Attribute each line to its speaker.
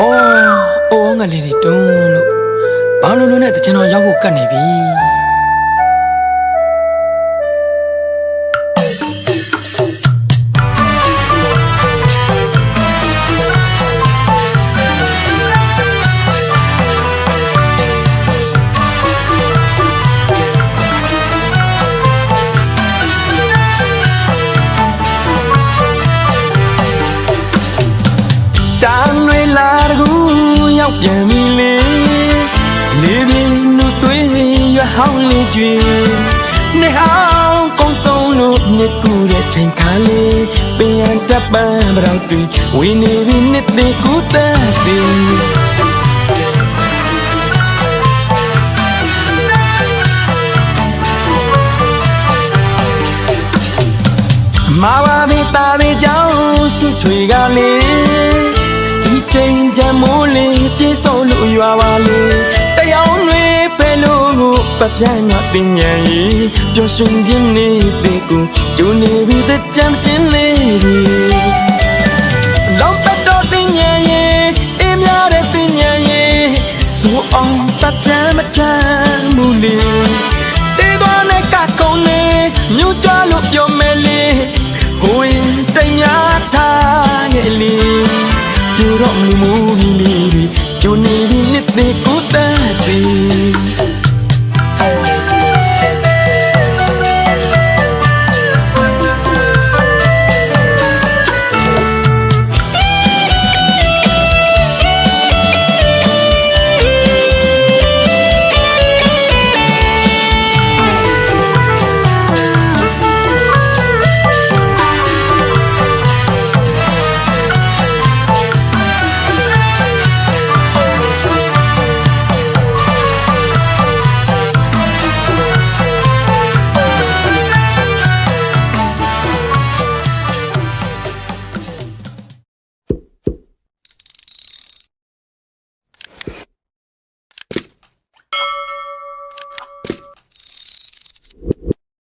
Speaker 1: အော်အိုးငလေးတွေတွန်းလို့ဘာလို့လို့နဲ့တချင်တော်ရောက်ဖို့ကတ်နေပြီတန်တွေ လာတကူရောက်ပြန်ပြီလေလေးပြင်းလူသွေးရွဟောင်းလေးကျွေနေဟောင်းကုန်းဆုံးလို့နှစ်ကူတဲ့ချိန်ခါလေးပင်ရန်တပ်ပန်းပြောက်တွေဝင်းနေပြီနှစ်သိကူတဲ့ပြီမာဝတိတာသေးကြောင့်ဆုချွေကလေ ရွာပါလေတယောင်းတွေဖဲလို့ကိုပပြန့်ကပညာကြီးပျော်ရွှင်ခြင်းနေတဲ့ကိုကျူနေပြီတဲ့ချမ်းချင်းလေးတွေလောပတ်တော့တင်ညာရဲ့အင်းများတဲ့တင်ညာရဲ့ဆိုအောင်ပပြန့်မချမ်းမူလေတေးသွားနဲ့ကကုန်းလေမြူကြလို့ပြောမယ်လေကိုရင်တိမ်များထားငယ်လေးပြူတော့မူမူကြီးလေးတွေ ကျိုးနေပြီနှစ်သေးကိုတန်းသေး